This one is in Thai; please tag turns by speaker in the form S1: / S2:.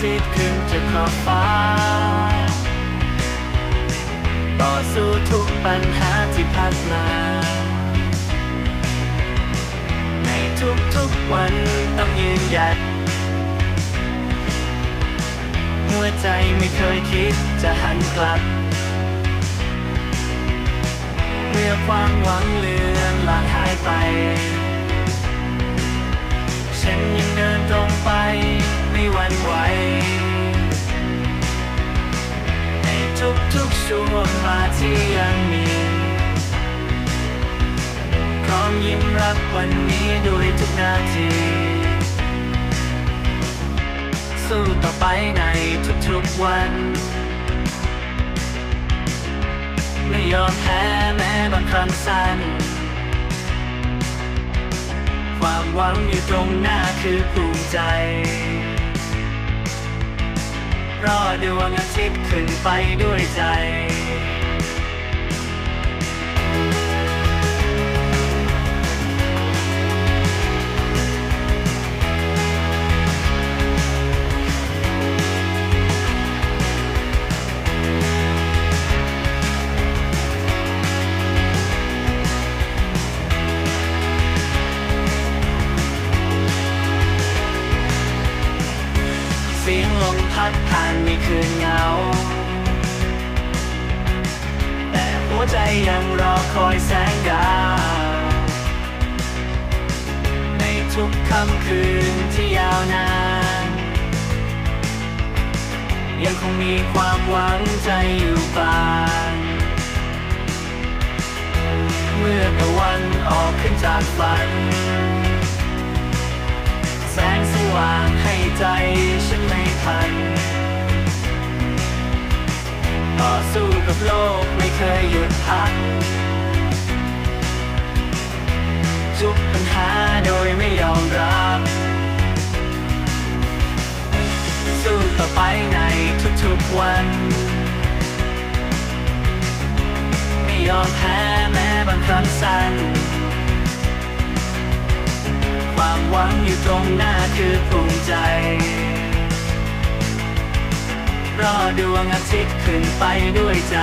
S1: ทิตย์ขึ้นจากขอบฟ้า ต่อสู้ทุกปัญหาที่พัดมา ในทุกๆวันต้องยืนหยัด หัวใจไม่เคยคิดจะหันกลับ เมื่อความหวังเลือนลางหายไป ในทุกช่วงเวลาที่ยังมีพร้อมยิ้มรับวันนี้ด้วยทุกนาที สู้ต่อไปในทุกๆวัน ไม่ยอมแพ้แม้บางครั้งสั้น ความหวังอยู่ตรงหน้าคือภูมิใจ รอดวงอาทิตย์ขึ้นไปด้วยใจ มพัดผ่านในคืนเงา แต่หัวใจยังรอคอยแสงดาว ในทุกค่ำคืนที่ยาวนาน ยังคงมีความหวังใจอยู่บานเมื่อตะวันออกขึ้นจากฝันัน ต่อสู้กับโลกไม่เคยหยุดพักทุกปัญหาโดยไม่ยอมรับ สู้ต่อไปในทุกๆวัน ไม่ยอมแพ้แม้บางครั้งสั้น ความหวังอยู่ตรงหน้าคือภูมิใจ รอดวงอาทิตย์ขึ้นไปด้วยใจ